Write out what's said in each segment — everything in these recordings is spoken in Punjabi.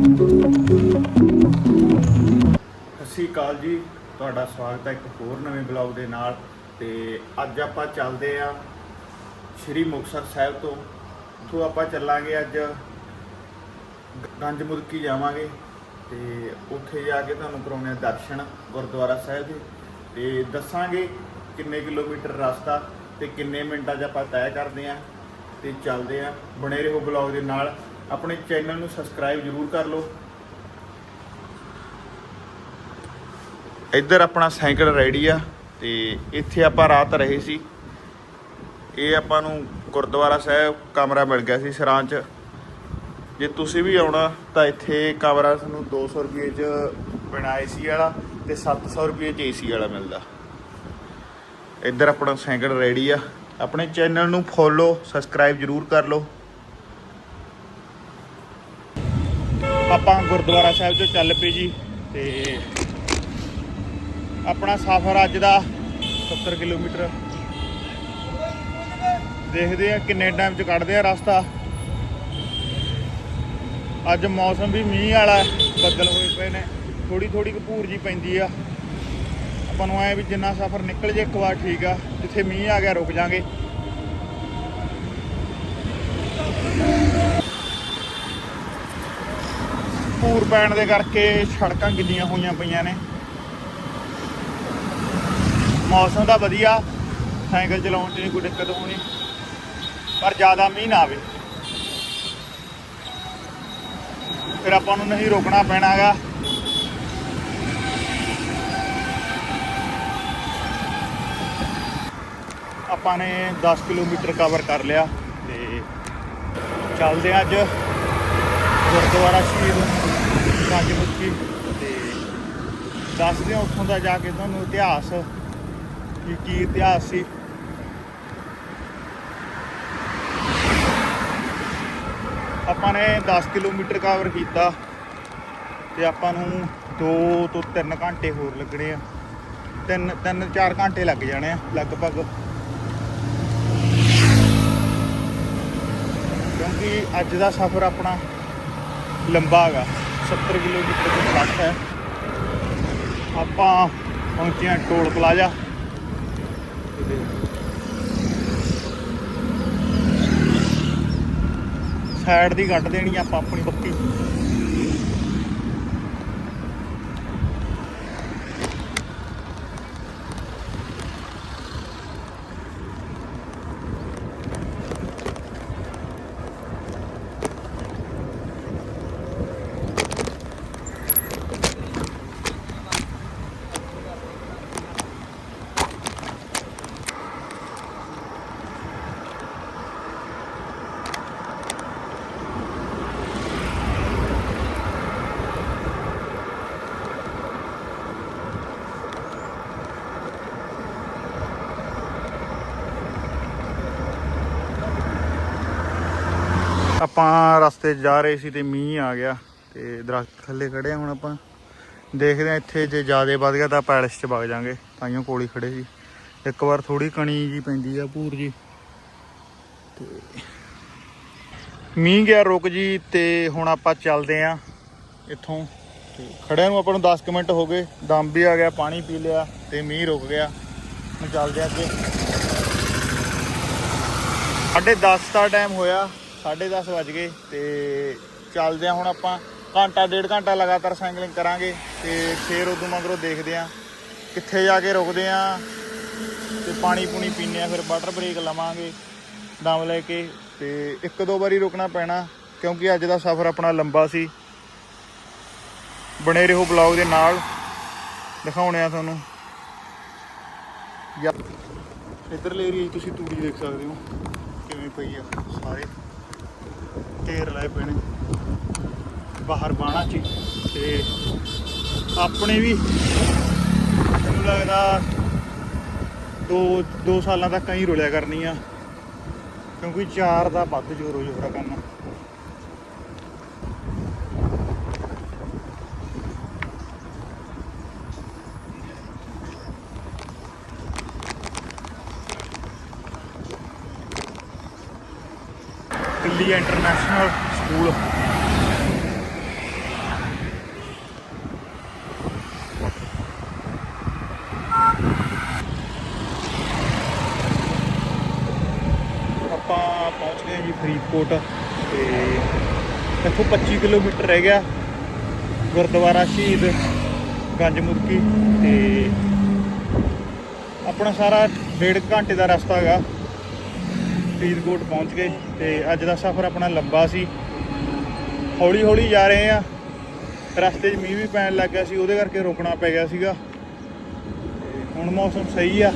ਸਤਿ ਸ਼੍ਰੀ ਅਕਾਲ ਜੀ। ਤੁਹਾਡਾ ਸਵਾਗਤ ਹੈ ਇੱਕ ਹੋਰ ਨਵੇਂ ਬਲੌਗ ਦੇ ਨਾਲ ਤੇ ਅੱਜ ਆਪਾਂ ਚੱਲਦੇ ਆ ਸ਼੍ਰੀ ਮੁਕਤਸਰ ਸਾਹਿਬ ਤੋਂ। ਉੱਥੋਂ ਆਪਾਂ ਚੱਲਾਂਗੇ ਅੱਜ। ਗੰਜ ਮੁਲਕੀ ਜਾਵਾਂਗੇ ਤੇ ਉੱਥੇ ਜਾ ਕੇ ਤੁਹਾਨੂੰ ਕਰਾਉਣੇ ਆ ਦਰਸ਼ਨ ਗੁਰਦੁਆਰਾ ਸਾਹਿਬ ਦੇ। ਤੇ ਦੱਸਾਂਗੇ ਕਿੰਨੇ ਕਿਲੋਮੀਟਰ ਰਸਤਾ ਤੇ ਕਿੰਨੇ ਮਿੰਟਾਂ 'ਚ ਆਪਾਂ ਤੈਅ ਕਰਦੇ ਆ ਤੇ ਚੱਲਦੇ ਆ ਬਣੇ ਰਹੋ ਬਲੌਗ ਦੇ ਨਾਲ। ਆਪਣੇ ਚੈਨਲ ਨੂੰ ਸਬਸਕ੍ਰਾਈਬ ਜ਼ਰੂਰ ਕਰ ਲਓ। ਇੱਧਰ ਆਪਣਾ ਸਾਈਕਲ ਰੈਡੀ ਆ ਤੇ ਇੱਥੇ ਆਪਾਂ ਰਾਤ ਰਹੇ ਸੀ। ਇਹ ਆਪਾਂ ਨੂੰ ਗੁਰਦੁਆਰਾ ਸਾਹਿਬ ਕਮਰਾ ਮਿਲ ਗਿਆ ਸੀ ਸਰਾਂ 'ਚ। ਜੇ ਤੁਸੀਂ ਵੀ ਆਉਣਾ ਤਾਂ ਇੱਥੇ ਕਮਰਾ ਤੁਹਾਨੂੰ 200 ਰੁਪਏ 'ਚ ਬਿਨਾ ਏਸੀ ਵਾਲਾ ਤੇ 700 ਰੁਪਏ 'ਚ ਏਸੀ ਵਾਲਾ ਮਿਲਦਾ। ਇੱਧਰ ਆਪਣਾ ਸਾਈਕਲ ਰੈਡੀ ਆ। ਆਪਣੇ ਚੈਨਲ ਨੂੰ ਫੋਲੋ, ਸਬਸਕ੍ਰਾਈਬ ਜਰੂਰ ਕਰ ਲਓ ਆਪਾਂ ਗੁਰਦੁਆਰਾ ਸਾਹਿਬ ਤੋਂ ਚੱਲ ਪਈ ਜੀ ਤੇ ਆਪਣਾ ਸਫ਼ਰ ਅੱਜ ਦਾ 70 ਕਿਲੋਮੀਟਰ। ਦੇਖਦੇ ਆ ਕਿੰਨੇ ਟਾਈਮ ਚ ਕੱਢਦੇ ਆ ਰਸਤਾ। ਅੱਜ ਮੌਸਮ ਵੀ ਮੀਂਹ ਵਾਲਾ ਬੱਦਲ ਹੋਏ ਪਏ ਨੇ ਥੋੜੀ ਥੋੜੀ ਕਪੂਰ ਜੀ ਪੈਂਦੀ ਆ। ਆਪਾਂ ਨੂੰ ਐ ਵੀ ਜਿੰਨਾ ਸਫ਼ਰ ਨਿਕਲ ਜੇ ਇੱਕ ਵਾਰ ਠੀਕ ਆ, ਜਿੱਥੇ ਮੀਂਹ ਆ ਗਿਆ ਰੁਕ ਜਾਾਂਗੇ। ਪੂਰ ਪੈਣ ਦੇ ਕਰਕੇ ਸੜਕਾਂ ਗਿੱਲੀਆਂ ਹੋਈਆਂ ਪਈਆਂ ਨੇ। ਮੌਸਮ ਦਾ ਵਧੀਆ। ਸਾਈਕਲ ਚਲਾਉਣ 'ਚ ਨਹੀਂ ਕੋਈ ਦਿੱਕਤ ਹੋਣੀ। ਪਰ ਜ਼ਿਆਦਾ ਮੀਂਹ ਨਾ ਆਵੇ। ਫਿਰ ਆਪਾਂ ਨੂੰ ਨਹੀਂ ਰੋਕਣਾ ਪੈਣਾਗਾ। ਆਪਾਂ ਨੇ 10 ਕਿਲੋਮੀਟਰ ਕਵਰ ਕਰ ਲਿਆ ਤੇ ਚੱਲਦੇ ਹਾਂ ਅੱਜ। ਗੁਰਦੁਆਰਾ ਸ਼ਹੀਦ ਗੰਜ ਮੁਖੀ ਤੇ ਦੱਸਦੇ ਹਾਂ ਉੱਥੋਂ ਦਾ ਜਾ ਕੇ ਤੁਹਾਨੂੰ ਇਤਿਹਾਸ ਕੀ ਕੀ ਇਤਿਹਾਸ ਸੀ। ਆਪਾਂ ਨੇ 10 ਕਿਲੋਮੀਟਰ ਕਵਰ ਕੀਤਾ ਤੇ ਆਪਾਂ ਨੂੰ 2 ਤੋਂ 3 ਘੰਟੇ ਹੋਰ ਲੱਗਣੇ ਆ। 3 3 4 ਘੰਟੇ ਲੱਗ ਜਾਣੇ ਆ, ਲਗਭਗ। ਕਿਉਂਕਿ ਅੱਜ ਦਾ ਸਫ਼ਰ ਆਪਣਾ ਲੰਬਾ ਹੈਗਾ 70 ਕਿਲੋਮੀਟਰ ਤੋਂ ਪਲੱਸ ਹੈ। ਆਪਾਂ ਪਹੁੰਚੇ ਹਾਂ ਟੋਲ ਪਲਾਜ਼ਾ। ਸਾਈਡ ਦੀ ਕੱਢ ਦੇਣੀ ਆਪਾਂ ਆਪਣੀ ਬੱਤੀ। ਆਪਾਂ ਰਸਤੇ 'ਚ ਜਾ ਰਹੇ ਸੀ ਤੇ ਮੀਂਹ ਆ ਗਿਆ ਤੇ ਦਰਖਤ ਥੱਲੇ ਖੜੇ ਆ ਹੁਣ ਆਪਾਂ। ਦੇਖਦੇ ਆ ਇੱਥੇ ਜੇ ਜ਼ਿਆਦਾ ਵੱਧ ਗਿਆ ਤਾਂ ਪੈਲਸ 'ਚ ਵਗ ਜਾਾਂਗੇ ਤਾਈਓ ਕੋਲ ਹੀ ਖੜੇ ਸੀ। ਇੱਕ ਵਾਰ ਥੋੜੀ ਕਣੀ ਜੀ ਪੈਂਦੀ ਆ ਭੂਰ ਜੀ। ਤੇ ਮੀਂਹ ਗਿਆ ਰੁਕ ਜੀ ਤੇ ਹੁਣ ਆਪਾਂ ਚੱਲਦੇ ਆ ਇੱਥੋਂ। ਤੇ ਖੜਿਆਂ ਨੂੰ ਆਪਾਂ ਨੂੰ 10 ਕੁ ਮਿੰਟ ਹੋ ਗਏ, ਦਮ ਵੀ ਆ ਗਿਆ, ਪਾਣੀ ਪੀ ਲਿਆ ਤੇ ਮੀਂਹ ਰੁਕ ਗਿਆ। ਹੁਣ ਚੱਲਦੇ ਆ ਅੱਗੇ। ਸਾਢੇ 10 ਦਾ ਟਾਈਮ ਹੋਇਆ। 10:30 ਵੱਜ ਗਏ ਤੇ ਚੱਲਦੇ ਆ ਹੁਣ ਆਪਾਂ। ਘੰਟਾ, ਡੇਢ ਘੰਟਾ ਲਗਾਤਾਰ ਸਾਈਕਲਿੰਗ ਕਰਾਂਗੇ ਤੇ ਫੇਰ ਉਦੋਂ ਮਗਰੋਂ ਦੇਖਦੇ ਆ ਕਿੱਥੇ ਜਾ ਕੇ ਰੁਕਦੇ ਆ ਤੇ ਪਾਣੀ ਪੂਣੀ ਪੀਨੇ ਆ ਫਿਰ ਵਾਟਰ ਬ੍ਰੇਕ ਲਵਾਂਗੇ ਦਮ ਲੈ ਕੇ ਤੇ ਇੱਕ ਦੋ ਵਾਰੀ ਰੁਕਣਾ ਪੈਣਾ ਕਿਉਂਕਿ ਅੱਜ ਦਾ ਸਫ਼ਰ ਆਪਣਾ ਲੰਬਾ ਸੀ। ਬਣੇ ਰਹੋ ਬਲੌਗ ਦੇ ਨਾਲ। ਦਿਖਾਉਣੇ ਆ ਤੁਹਾਨੂੰ। ਯਾ ਇਧਰਲੇ ਏਰੀਆ 'ਚ ਤੁਸੀਂ ਤੂੜੀ ਦੇਖ ਸਕਦੇ ਹੋ। ਕਿਵੇਂ ਪਈ ਆ ਸਾਰੇ। ਢੇਰ ਲਾਏ ਪਏ ਨੇ। ਬਾਹਰ ਬਾਣਾ ਚ ਤੇ ਆਪਣੇ ਵੀ ਮੈਨੂੰ ਲੱਗਦਾ ਦੋ ਦੋ ਸਾਲਾਂ ਤੱਕ ਕਹੀਂ ਰੁਲਿਆ ਕਰਨੀ ਆ, ਕਿਉਂਕਿ ਚਾਰ ਦਾ ਵੱਧ ਜ਼ੋਰੋ ਜ਼ੋਰਾ ਕੰਮ। ਇੰਡੀਆ ਇੰਟਰਨੈਸ਼ਨਲ ਸਕੂਲ ਆਪਾਂ ਪਹੁੰਚ ਗਏ ਜੀ ਫਰੀਦਕੋਟ ਤੇ ਇੱਥੋਂ 25 ਕਿਲੋਮੀਟਰ ਰਹਿ ਗਿਆ ਗੁਰਦੁਆਰਾ ਸ਼ਹੀਦ ਗੰਜ ਮੁਰਕੀ ਤੇ ਆਪਣਾ ਸਾਰਾ 1.5 ਘੰਟੇ ਦਾ ਰਸਤਾ ਹੈਗਾ। ਫਰੀਦਕੋਟ ਪਹੁੰਚ ਗਏ ਤੇ ਅੱਜ ਦਾ ਸਫ਼ਰ ਆਪਣਾ ਲੰਬਾ ਸੀ। ਹੌਲੀ ਹੌਲੀ ਜਾ ਰਹੇ ਆ ਰਸਤੇ 'ਚ ਮੀਂਹ ਵੀ ਪੈਣ ਲੱਗ ਗਿਆ ਸੀ, ਉਹਦੇ ਕਰਕੇ ਰੁਕਣਾ ਪੈ ਗਿਆ ਸੀਗਾ। ਤੇ ਹੁਣ ਮੌਸਮ ਸਹੀ ਆ।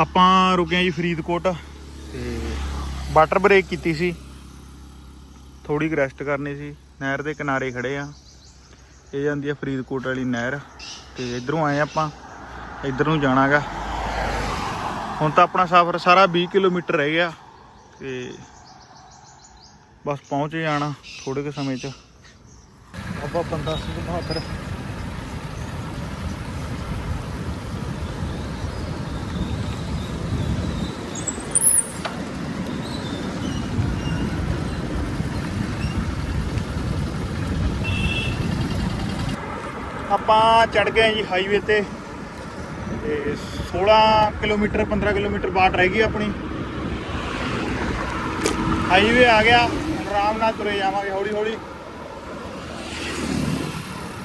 ਆਪਾਂ ਰੁਕੇ ਆ ਜੀ ਫਰੀਦਕੋਟ ਤੇ ਵਾਟਰ ਬ੍ਰੇਕ ਕੀਤੀ ਸੀ। ਥੋੜੀ ਰੈਸਟ ਕਰਨੀ ਸੀ। ਨਹਿਰ ਦੇ ਕਿਨਾਰੇ ਖੜੇ ਆ। ਇਹ ਜਾਂਦੀ ਆ ਫਰੀਦਕੋਟ ਵਾਲੀ ਨਹਿਰ। ਤੇ ਇਧਰੋਂ ਆਏ ਆਪਾਂ। ਇਧਰ ਨੂੰ ਜਾਣਾਗਾ। ਹੁਣ ਤਾਂ ਆਪਣਾ ਸਫ਼ਰ ਸਾਰਾ 20 ਕਿਲੋਮੀਟਰ ਰਹਿ ਗਿਆ। ਤੇ ਬਸ ਪਹੁੰਚ ਹੀ ਜਾਣਾ ਥੋੜੇ ਕੁ ਸਮੇਂ 'ਚ। ਬਾਬਾ ਬੰਦਾ ਸਿੰਘ ਬਹਾਦਰ ਆਪਾਂ ਚੜ ਗਏ ਜੀ ਹਾਈਵੇ ਤੇ ਤੇ 16 ਕਿਲੋਮੀਟਰ 15 ਕਿਲੋਮੀਟਰ ਬਾਟ ਰਹਿ ਗਈ ਆਪਣੀ। ਹਾਈਵੇ ਆ ਗਿਆ ਹੁਣ ਆਰਾਮ ਨਾਲ ਤੁਰੇ ਜਾਵਾਂਗੇ ਹੌਲੀ ਹੌਲੀ।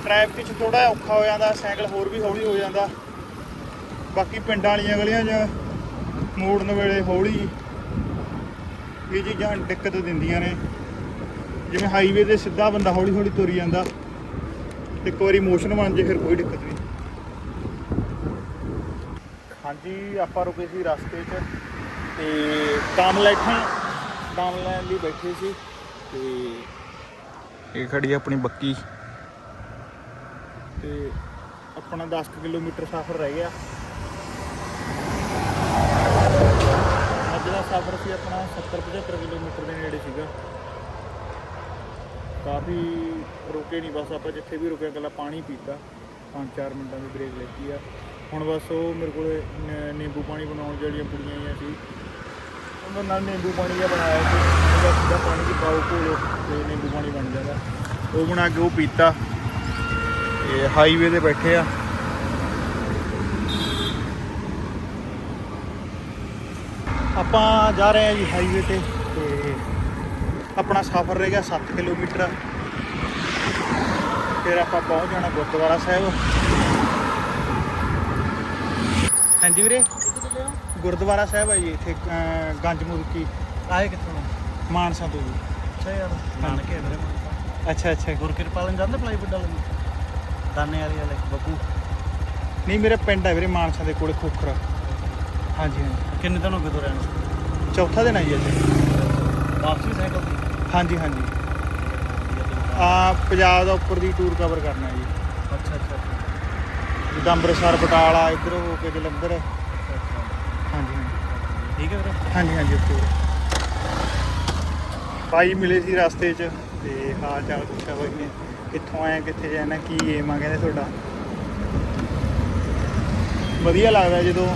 ਟ੍ਰੈਫਿਕ 'ਚ ਥੋੜਾ ਔਖਾ ਹੋ ਜਾਂਦਾ, ਸਾਈਕਲ ਹੋਰ ਵੀ ਹੌਲੀ ਹੋ ਜਾਂਦਾ। ਬਾਕੀ ਪਿੰਡਾਂ ਵਾਲੀਆਂ ਗਲੀਆਂ 'ਚ ਮੋੜਨ ਵੇਲੇ ਹੌਲੀ ਇਹ ਚੀਜ਼ਾਂ ਦਿੱਕਤ ਦਿੰਦੀਆਂ ਨੇ। ਜਿਵੇਂ ਹਾਈਵੇ ਤੇ ਸਿੱਧਾ ਬੰਦਾ ਹੌਲੀ ਹੌਲੀ ਤੁਰ ਜਾਂਦਾ। ਇੱਕ ਵਾਰੀ ਮੋਸ਼ਨ ਬਣ ਜੇ ਫਿਰ ਕੋਈ ਦਿੱਕਤ ਨਹੀਂ। ਹਾਂਜੀ ਆਪਾਂ ਰੁਕੇ ਸੀ ਰਸਤੇ 'ਚ ਤੇ ਕੰਮ ਲੈਠਾਂ ਕੰਮ ਲੈਣ ਲਈ ਬੈਠੇ ਸੀ ਤੇ ਇਹ ਖੜੀ ਆਪਣੀ ਬੱਕੀ। ਤੇ ਆਪਣਾ 10 ਕੁ ਕਿਲੋਮੀਟਰ ਸਫ਼ਰ ਰਹਿ ਗਿਆ। ਅੱਜ ਦਾ ਸਫ਼ਰ ਸੀ ਆਪਣਾ 70 75 ਕਿਲੋਮੀਟਰ ਦੇ ਨੇੜੇ ਸੀਗਾ। ਕਾਫੀ ਰੁਕੇ ਨਹੀਂ, ਬਸ ਆਪਾਂ ਜਿੱਥੇ ਵੀ ਰੁਕੇ ਇਕੱਲਾ ਪਾਣੀ ਪੀਤਾ। 5-4 ਮਿੰਟਾਂ ਦੀ ਬ੍ਰੇਕ ਲੈਤੀ ਆ। ਹੁਣ ਬਸ ਉਹ ਮੇਰੇ ਕੋਲ ਨ- ਨਿੰਬੂ ਪਾਣੀ ਬਣਾਉਣ ਜਿਹੜੀਆਂ ਪੁੜੀਆਂ ਆਈਆਂ ਸੀ। ਉਹਨਾਂ ਨਾਲ ਨਿੰਬੂ ਪਾਣੀ ਜਿਹਾ ਬਣਾਇਆ ਸੀ। ਉਹਦਾ ਸਿੱਧਾ ਪਾਣੀ ਚ ਪਾਓ ਘੋਲੋ ਤੇ ਨਿੰਬੂ ਪਾਣੀ ਬਣ ਜਾਂਦਾ। ਉਹ ਬਣਾ ਕੇ ਉਹ ਪੀਤਾ। ਤੇ ਹਾਈਵੇ ਤੇ ਬੈਠੇ ਆ। ਆਪਾਂ ਜਾ ਰਹੇ ਹਾਂ ਜੀ ਹਾਈਵੇ ਤੇ। ਤੇ ਆਪਣਾ ਸਫ਼ਰ ਰਹਿ ਗਿਆ 7 ਕਿਲੋਮੀਟਰ। ਫਿਰ ਆਪਾਂ ਪਹੁੰਚ ਜਾਣਾ ਗੁਰਦੁਆਰਾ ਸਾਹਿਬ। ਹਾਂਜੀ ਵੀਰੇ? ਗੁਰਦੁਆਰਾ ਸਾਹਿਬ ਹੈ ਜੀ ਇੱਥੇ ਗੰਜ ਮੁਰਕੀ ਆਏ ਕਿੱਥੋਂ? ਮਾਨਸਾ ਤੋਂ ਜੀ। ਅੱਛਾ ਯਾਰ ਮੰਨ ਕੇ ਮੇਰੇ ਮਨ ਅੱਛਾ ਅੱਛਾ। ਗੁਰਕਿਰਪਾਲਨ ਜਾਂਦੇ ਪਲਾਈਵੁੱਡ ਵਾਲੇ ਨੂੰ? ਦਾਨੇ ਵਾਲੀ ਵਾਲੇ ਬੱਬੂ? ਨਹੀਂ ਮੇਰੇ ਪਿੰਡ ਹੈ ਵੀਰੇ ਮਾਨਸਾ ਦੇ ਕੋਲੇ ਖੋਖਰ। ਹਾਂਜੀ ਹਾਂਜੀ। ਕਿੰਨੇ ਦਿਨ ਹੋ ਗਏ ਤੋਂ ਰਹਿਣ ਚੌਥਾ ਦਿਨ ਆ ਜੀ ਅੱਜ ਵਾਪਸੀ ਸਾਈਕਲ ਤੇ? ਹਾਂਜੀ ਹਾਂਜੀ। ਆ ਪੰਜਾਬ ਦਾ ਉੱਪਰ ਦੀ ਟੂਰ ਕਵਰ ਕਰਨਾ ਜੀ। ਅੱਛਾ ਅੱਛਾ ਜਿੱਦਾਂ ਅੰਮ੍ਰਿਤਸਰ ਬਟਾਲਾ ਇੱਧਰ ਹੋ ਕੇ ਜਲੰਧਰ। ਹਾਂਜੀ ਹਾਂਜੀ। ਠੀਕ ਹੈ ਵੀਰੇ। ਹਾਂਜੀ ਹਾਂਜੀ ਉੱਥੇ। ਭਾਈ ਮਿਲੇ ਸੀ ਰਸਤੇ 'ਚ ਤੇ ਹਾਲ ਚਾਲ ਪੁੱਛਿਆ ਬਾਈ ਨੇ ਕਿੱਥੋਂ ਆਏ ਕਿੱਥੇ ਜਾਣਾ ਕੀ ਏਮ ਆ ਕਹਿੰਦੇ ਤੁਹਾਡਾ? ਵਧੀਆ ਲੱਗਦਾ ਜਦੋਂ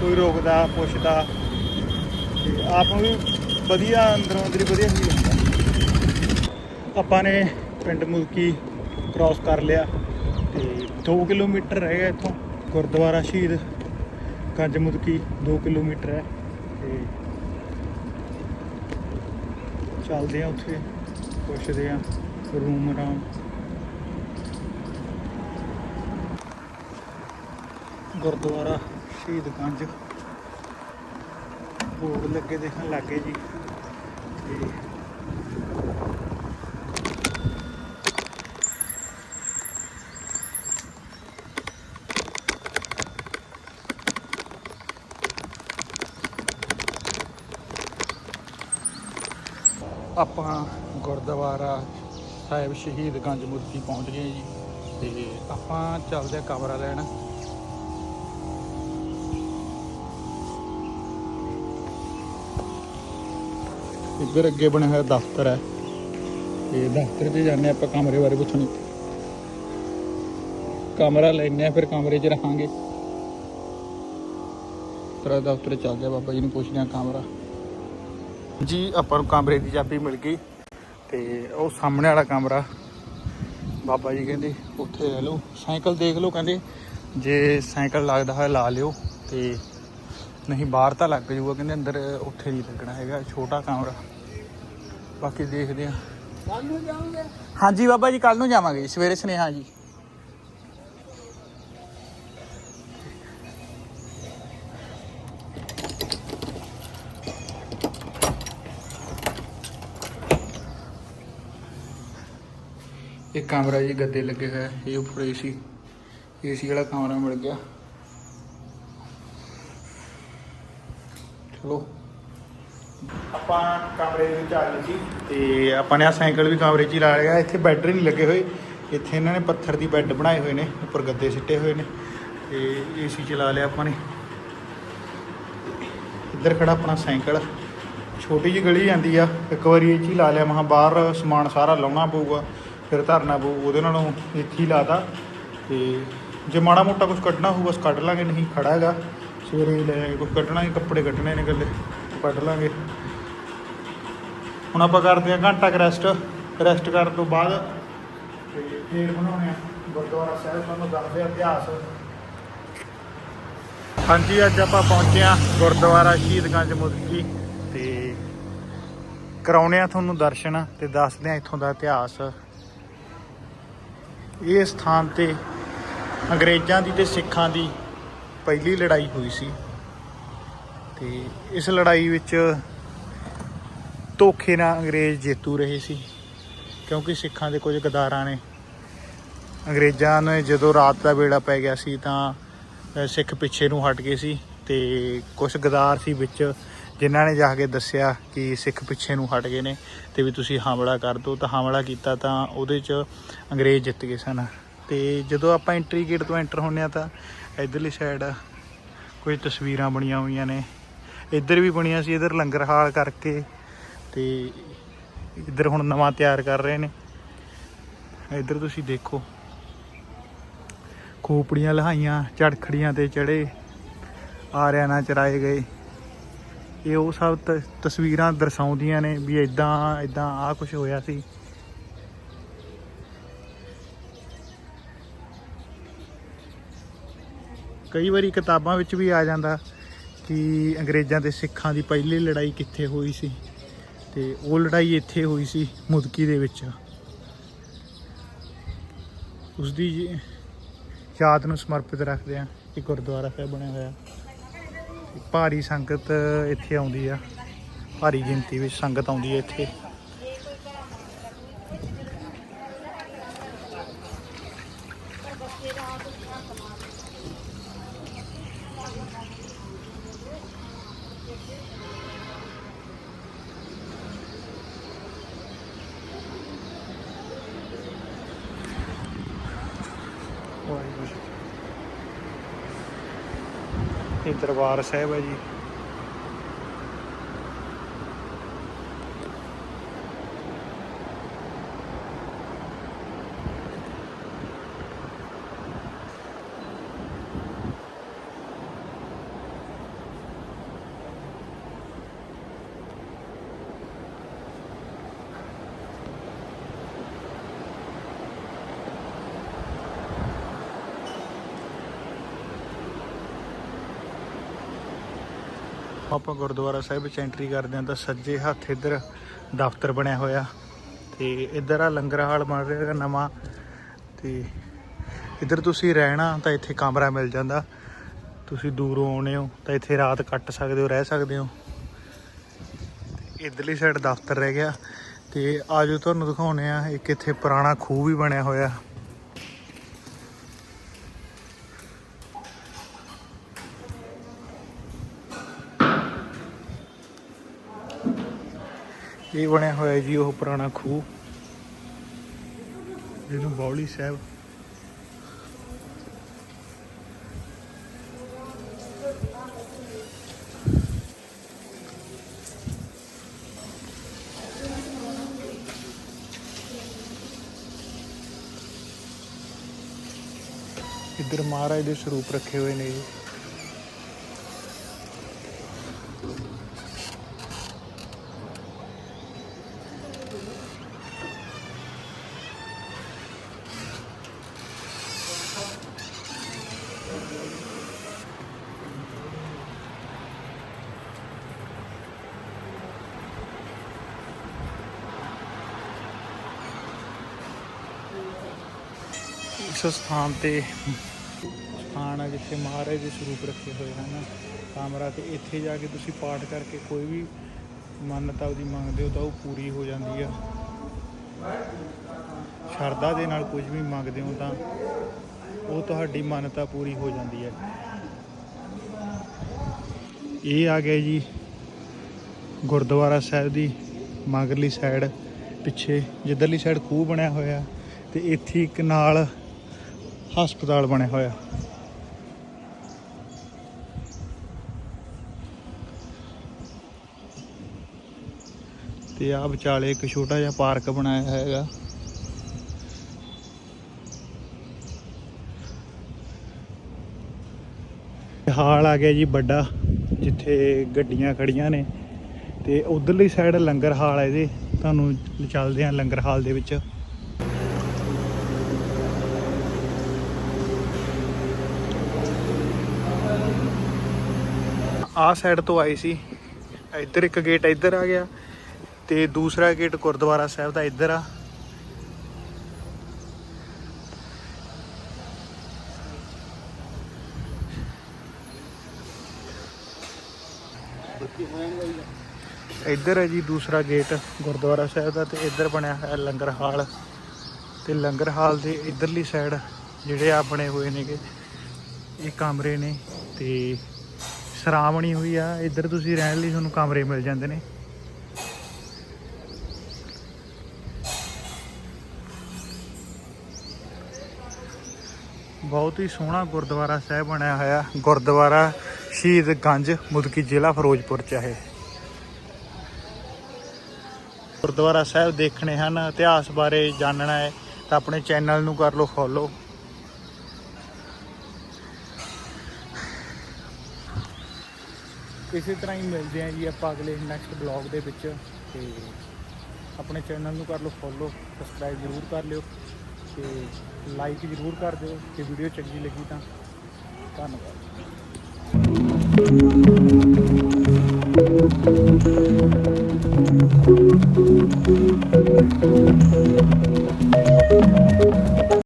ਕੋਈ ਰੋਕਦਾ ਪੁੱਛਦਾ। ਤੇ ਆਪ ਨੂੰ ਵੀ ਵਧੀਆ ਅੰਦਰੋਂ ਅੰਦਰੀ ਵਧੀਆ ਫੀਲ ਆਪਾਂ ਨੇ ਪਿੰਡ ਮੁਲਕੀ ਕ੍ਰਾਸ ਕਰ ਲਿਆ ਤੇ 2 ਕਿਲੋਮੀਟਰ ਰਹਿ ਗਿਆ ਇੱਥੋਂ, ਗੁਰਦੁਆਰਾ ਸ਼ਹੀਦ ਗੰਜ ਮੁਲਕੀ 2 ਕਿਲੋਮੀਟਰ ਹੈ ਤੇ ਚੱਲਦੇ ਆ ਉੱਥੇ, ਪੁੱਛਦੇ ਆ ਰੂਮ ਰਾਮ। ਗੁਰਦੁਆਰਾ ਸ਼ਹੀਦ ਗੰਜ। ਬੋਰਡ ਲੱਗੇ ਦੇਖਣ ਲੱਗੇ ਜੀ। ਤੇ ਆਪਾਂ ਗੁਰਦੁਆਰਾ ਸਾਹਿਬ ਸ਼ਹੀਦ ਗੰਜ ਮੁਰਤੀ ਪਹੁੰਚ ਗਏ ਜੀ। ਤੇ ਆਪਾਂ ਚੱਲਦੇ ਆ ਕਮਰਾ ਲੈਣ। ਇੱਧਰ ਅੱਗੇ ਬਣਿਆ ਹੋਇਆ ਦਫ਼ਤਰ ਹੈ। ਤੇ ਦਫ਼ਤਰ 'ਚ ਜਾਂਦੇ ਆਪਾਂ ਕਮਰੇ ਬਾਰੇ ਪੁੱਛਣੀ। ਕਮਰਾ ਲੈਣੇ ਆ ਫਿਰ ਕਮਰੇ 'ਚ ਰਹਾਂਗੇ। ਤੇਰਾ ਦਫ਼ਤਰ ਚੱਲਦੇ ਆ ਬਾਬਾ ਜੀ ਨੂੰ ਪੁੱਛਦੇ ਆ ਕਮਰਾ। ਜੀ ਆਪਾਂ ਨੂੰ ਕਮਰੇ ਦੀ ਚਾਬੀ ਮਿਲ ਗਈ ਤੇ ਉਹ ਸਾਹਮਣੇ ਵਾਲਾ ਕਮਰਾ। ਬਾਬਾ ਜੀ ਕਹਿੰਦੇ ਉੱਥੇ ਰਹਿ ਲਓ ਸਾਈਕਲ ਦੇਖ ਲਓ ਕਹਿੰਦੇ। ਜੇ ਸਾਈਕਲ ਲੱਗਦਾ ਹੈ ਲਾ ਲਿਓ ਤੇ ਨਹੀਂ ਬਾਹਰ ਤਾਂ ਲੱਗ ਜੂਗਾ ਕਹਿੰਦੇ ਅੰਦਰ ਉੱਥੇ ਨਹੀਂ ਲੱਗਣਾ ਹੈਗਾ ਛੋਟਾ ਕਮਰਾ। ਬਾਕੀ ਦੇਖਦੇ ਆ ਕੱਲ ਨੂੰ ਜਾਓਗੇ ਹਾਂਜੀ ਬਾਬਾ ਜੀ ਕੱਲ ਨੂੰ ਜਾਵਾਂਗੇ ਸਵੇਰੇ ਸੁਨੇਹਾ ਜੀ। ਇਹ ਕਮਰਾ ਜੀ ਗੱਦੇ ਲੱਗੇ ਹੋਇਆ ਇਹ ਉੱਪਰ ਏਸੀ ਏਸੀ ਵਾਲਾ ਕਮਰਾ ਮਿਲ ਗਿਆ। ਚਲੋ। ਆਪਾਂ ਕਮਰੇ ਦੇ ਵਿੱਚ ਆ ਗਏ ਸੀ ਤੇ ਆਪਾਂ ਨੇ ਆ ਸਾਈਕਲ ਵੀ ਕਮਰੇ 'ਚ ਹੀ ਲਾ ਲਿਆ, ਇੱਥੇ ਬੈੱਡ ਨਹੀਂ ਲੱਗੇ ਹੋਏ। ਇੱਥੇ ਇਹਨਾਂ ਨੇ ਪੱਥਰ ਦੀ ਬੈੱਡ ਬਣਾਏ ਹੋਏ ਨੇ, ਉੱਪਰ ਗੱਦੇ ਸਿੱਟੇ ਹੋਏ ਨੇ, ਤੇ ਏਸੀ ਚਲਾ ਲਿਆ ਆਪਾਂ ਨੇ। ਇੱਧਰ ਖੜਾ ਆਪਣਾ ਸਾਈਕਲ। ਛੋਟੀ ਜਿਹੀ ਗਲੀ ਜਾਂਦੀ ਆ, ਇੱਕ ਵਾਰੀ ਇਹ 'ਚ ਹੀ ਲਾ ਲਿਆ ਮਹਾ ਬਾਹਰ ਸਮਾਨ ਸਾਰਾ ਲਾਉਣਾ ਪਊਗਾ। ਫਿਰ ਧਰਨਾ ਪਊ, ਉਹਦੇ ਨਾਲੋਂ ਇੱਥੇ ਹੀ ਲਾਤਾ ਤੇ। ਜੇ ਮਾੜਾ ਮੋਟਾ ਕੁਝ ਕੱਢਣਾ ਹੋਊ, ਬਸ ਕੱਢ ਲਾਂਗੇ, ਨਹੀਂ ਖੜਾ ਹੈਗਾ। ਸਵੇਰੇ ਲੈ ਜਾਾਂਗੇ ਕੁਝ ਕੱਢਣਾ ਹੀ, ਕੱਪੜੇ ਕੱਢਣੇ ਨੇ ਇਕੱਲੇ, ਕੱਢ ਲਾਂਗੇ। ਹੁਣ ਆਪਾਂ ਕਰਦੇ ਹਾਂ ਘੰਟਾ ਕੁ ਰੈਸਟ ਰੈਸਟ ਕਰਨ ਤੋਂ ਬਾਅਦ ਤੇ ਫੇਰ ਬਣਾਉਣੇ ਆ ਗੁਰਦੁਆਰਾ ਸਾਹਿਬ, ਤੁਹਾਨੂੰ ਦੱਸਦੇ ਆ ਇਤਿਹਾਸ। ਹਾਂਜੀ, ਅੱਜ ਆਪਾਂ ਪਹੁੰਚੇ ਆ ਗੁਰਦੁਆਰਾ ਸ਼ਹੀਦਗੰਜ ਮੁਦਕੀ ਤੇ ਕਰਾਉਣੇ ਆ ਤੁਹਾਨੂੰ ਦਰਸ਼ਨ ਤੇ ਦੱਸਦੇ ਆ ਇੱਥੋਂ ਦਾ ਇਤਿਹਾਸ। ਇਹ ਸਥਾਨ ਤੇ ਅੰਗਰੇਜ਼ਾਂ ਦੀ ਤੇ ਸਿੱਖਾਂ ਦੀ ਪਹਿਲੀ ਲੜਾਈ ਹੋਈ ਸੀ। ਤੇ ਇਸ ਲੜਾਈ ਵਿੱਚ ਧੋਖੇ ਨਾਲ ਅੰਗਰੇਜ਼ ਜੇਤੂ ਰਹੇ ਸੀ, ਕਿਉਂਕਿ ਸਿੱਖਾਂ ਦੇ ਕੁਝ ਗਦਾਰਾਂ ਨੇ ਅੰਗਰੇਜ਼ਾਂ ਨੇ ਜਦੋਂ ਰਾਤ ਦਾ ਵੇਲਾ ਪੈ ਗਿਆ ਸੀ ਤਾਂ ਸਿੱਖ ਪਿੱਛੇ ਨੂੰ ਹਟ ਗਏ ਸੀ ਤੇ ਕੁਝ ਗਦਾਰ ਸੀ ਵਿੱਚ ਜਿਨ੍ਹਾਂ ਨੇ ਜਾ ਕੇ ਦੱਸਿਆ ਕਿ ਸਿੱਖ ਪਿੱਛੇ ਨੂੰ ਹਟ ਗਏ ਨੇ ਤੇ ਵੀ ਤੁਸੀਂ ਹਮਲਾ ਕਰ ਦਿਓ ਤਾਂ ਹਮਲਾ ਕੀਤਾ ਤਾਂ ਉਹਦੇ 'ਚ ਅੰਗਰੇਜ਼ ਜਿੱਤ ਗਏ ਸਨ। ਤੇ ਜਦੋਂ ਆਪਾਂ ਐਂਟਰੀ ਗੇਟ ਤੋਂ ਐਂਟਰ ਹੁੰਨੇ ਆ ਤਾਂ ਇਧਰਲੀ ਸਾਈਡ ਕੁਝ ਤਸਵੀਰਾਂ ਬਣੀਆਂ ਹੋਈਆਂ ਨੇ। ਇੱਧਰ ਵੀ ਬਣੀਆਂ ਸੀ, ਇੱਧਰ ਲੰਗਰ ਹਾਲ ਕਰਕੇ ਤੇ ਇੱਧਰ ਹੁਣ ਨਵਾਂ ਤਿਆਰ ਕਰ ਰਹੇ ਨੇ। ਇੱਧਰ ਤੁਸੀਂ ਦੇਖੋ, ਖੋਪੜੀਆਂ ਲਹਾਈਆਂ, ਝੜਖੜੀਆਂ ਤੇ ਚੜੇ ਆਰਿਆਂ ਨਾਲ ਚਰਾਏ ਗਏ। ਇਹ ਉਹ ਸਭ ਤ- ਤਸਵੀਰਾਂ ਦਰਸਾਉਂਦੀਆਂ ਨੇ ਵੀ ਇਦਾਂ ਇਦਾਂ ਆ ਕੁਝ ਹੋਇਆ ਸੀ। ਕਈ ਵਾਰੀ ਕਿਤਾਬਾਂ ਵਿੱਚ ਵੀ ਆ ਜਾਂਦਾ ਕਿ ਅੰਗਰੇਜ਼ਾਂ ਤੇ ਸਿੱਖਾਂ ਦੀ ਪਹਿਲੀ ਲੜਾਈ ਕਿੱਥੇ ਹੋਈ ਸੀ ਤੇ ਉਹ ਲੜਾਈ ਇੱਥੇ ਹੋਈ ਸੀ ਮੁਦਕੀ ਦੇ ਵਿੱਚ। ਉਸ ਦੀ ਯਾਦ ਨੂੰ ਸਮਰਪਿਤ ਰੱਖਦੇ ਆ ਇਹ ਗੁਰਦੁਆਰਾ ਸਾਹਿਬ ਬਣਿਆ ਹੋਇਆ। ਭਾਰੀ ਸੰਗਤ ਇੱਥੇ ਆਉਂਦੀ ਆ। ਭਾਰੀ ਗਿਣਤੀ ਵਿੱਚ ਸੰਗਤ ਆਉਂਦੀ ਹੈ ਇੱਥੇ। ਵਾਹਿਗੁਰੂ ਦਰਬਾਰ ਸਾਹਿਬ ਹੈ ਜੀ। ਆਪਾਂ ਗੁਰਦੁਆਰਾ ਸਾਹਿਬ ਵਿੱਚ ਐਂਟਰੀ ਕਰਦੇ ਹਾਂ ਤਾਂ ਸੱਜੇ ਹੱਥ ਇੱਧਰ ਦਫ਼ਤਰ ਬਣਿਆ ਹੋਇਆ ਤੇ ਇੱਧਰ ਆ ਲੰਗਰ ਹਾਲ ਬਣ ਰਿਹਾ ਨਵਾਂ ਤੇ ਇੱਧਰ ਤੁਸੀਂ ਰਹਿਣਾ ਤਾਂ ਇੱਥੇ ਕਮਰਾ ਮਿਲ ਜਾਂਦਾ। ਤੁਸੀਂ ਦੂਰੋਂ ਆਉਣੇ ਹੋ ਤਾਂ ਇੱਥੇ ਰਾਤ ਕੱਟ ਸਕਦੇ ਹੋ, ਰਹਿ ਸਕਦੇ ਹੋ। ਤੇ ਇੱਧਰਲੀ ਸਾਈਡ ਦਫ਼ਤਰ ਰਹਿ ਗਿਆ ਤੇ ਆਜੋ ਤੁਹਾਨੂੰ ਦਿਖਾਉਣੇ ਆ ਇੱਕ ਇੱਥੇ ਪੁਰਾਣਾ ਖੂਹ ਵੀ ਬਣਿਆ ਹੋਇਆ। ਇਹ ਬਣਿਆ ਹੋਇਆ ਜੀ ਉਹ ਪੁਰਾਣਾ ਖੂਹ। ਜਿਹਨੂੰ ਬੌਲੀ ਸਾਹਿਬ। ਇੱਧਰ ਮਹਾਰਾਜ ਦੇ ਸਰੂਪ ਰੱਖੇ ਹੋਏ ਨੇ ਜੀ ਇਸ ਸਥਾਨ ਤੇ ਸਥਾਨ ਹੈ ਜਿੱਥੇ ਮਹਾਰਾਜ ਦੇ ਸਰੂਪ ਰੱਖੇ ਹੋਏ ਹਨ। ਕਾਮਰਾ ਤੇ ਇੱਥੇ ਜਾ ਕੇ ਤੁਸੀਂ ਪਾਠ ਕਰਕੇ ਕੋਈ ਵੀ ਮੰਨਤਾ ਉਹਦੀ ਮੰਗਦੇ ਹੋ ਤਾਂ ਉਹ ਪੂਰੀ ਹੋ ਜਾਂਦੀ ਆ। ਸ਼ਰਧਾ ਦੇ ਨਾਲ ਕੁਝ ਵੀ ਮੰਗਦੇ ਹੋ ਤਾਂ ਉਹ ਤੁਹਾਡੀ ਮੰਨਤਾ ਪੂਰੀ ਹੋ ਜਾਂਦੀ ਹੈ ਇਹ ਆ ਗਿਆ ਜੀ ਗੁਰਦੁਆਰਾ ਸਾਹਿਬ ਦੀ ਮਗਰਲੀ ਸਾਈਡ ਪਿੱਛੇ, ਜਿੱਧਰਲੀ ਸਾਈਡ ਖੂਹ ਬਣਿਆ ਹੋਇਆ ਤੇ ਇੱਥੇ ਇੱਕ ਨਾਲ ਹਸਪਤਾਲ ਬਣਿਆ ਹੋਇਆ। ਤੇ ਆ ਵਿਚਾਲੇ ਇੱਕ ਛੋਟਾ ਜਿਹਾ ਪਾਰਕ ਬਣਾਇਆ ਹੈਗਾ। ਹਾਲ ਆ ਗਿਆ ਜੀ ਵੱਡਾ, ਜਿੱਥੇ ਗੱਡੀਆਂ ਖੜੀਆਂ ਨੇ। ਤੇ ਉਧਰਲੀ ਸਾਈਡ ਲੰਗਰ ਹਾਲ ਹੈ ਇਹਦੇ। ਤੁਹਾਨੂੰ ਚੱਲਦੇ ਆ ਲੰਗਰ ਹਾਲ ਦੇ ਵਿੱਚ। ਆਹ ਸਾਈਡ ਤੋਂ ਆਏ ਸੀ। ਇੱਧਰ ਇੱਕ ਗੇਟ ਇੱਧਰ ਆ ਗਿਆ ਤੇ ਦੂਸਰਾ ਗੇਟ ਗੁਰਦੁਆਰਾ ਸਾਹਿਬ ਦਾ ਇੱਧਰ ਆ। ਇੱਧਰ ਹੈ ਜੀ ਦੂਸਰਾ ਗੇਟ ਗੁਰਦੁਆਰਾ ਸਾਹਿਬ ਦਾ ਤੇ ਇੱਧਰ ਬਣਿਆ ਹੋਇਆ ਲੰਗਰ ਹਾਲ। ਤੇ ਲੰਗਰ ਹਾਲ ਦੇ ਇੱਧਰਲੀ ਸਾਈਡ ਜਿਹੜੇ ਆ ਬਣੇ ਹੋਏ ਨੇਗੇ। ਇਹ ਕਮਰੇ ਨੇ ਤੇ ਸਰਾਂ ਬਣੀ ਹੋਈ ਆ, ਇੱਧਰ ਤੁਸੀਂ ਰਹਿਣ ਲਈ ਤੁਹਾਨੂੰ ਕਮਰੇ ਮਿਲ ਜਾਂਦੇ ਨੇ। ਬਹੁਤ ਹੀ ਸੋਹਣਾ ਗੁਰਦੁਆਰਾ ਸਾਹਿਬ ਬਣਿਆ ਹੋਇਆ, ਗੁਰਦੁਆਰਾ ਸ਼ਹੀਦ ਗੰਜ ਮੁਦਕੀ ਜ਼ਿਲ੍ਹਾ ਫਿਰੋਜ਼ਪੁਰ ਚ ਹੈ ਗੁਰਦੁਆਰਾ ਸਾਹਿਬ ਦੇਖਣੇ ਹਨ, ਇਤਿਹਾਸ ਬਾਰੇ ਜਾਣਨਾ ਹੈ, ਤਾਂ ਆਪਣੇ ਚੈਨਲ ਨੂੰ ਕਰ ਲਓ ਫੋਲੋ ਇਸੇ ਤਰ੍ਹਾਂ ਹੀ ਮਿਲਦੇ ਆਂ ਜੀ ਆਪਾਂ ਅਗਲੇ ਨੈਕਸਟ ਬਲੌਗ ਦੇ ਵਿੱਚ ਤੇ ਆਪਣੇ ਚੈਨਲ ਨੂੰ ਕਰ ਲਓ ਫੋਲੋ ਸਬਸਕ੍ਰਾਈਬ ਜ਼ਰੂਰ ਕਰ ਲਿਓ ਤੇ ਲਾਈਕ ਜ਼ਰੂਰ ਕਰ ਦਿਓ ਤੇ ਵੀਡੀਓ ਚੰਗੀ ਲੱਗੀ ਤਾਂ। ਧੰਨਵਾਦ।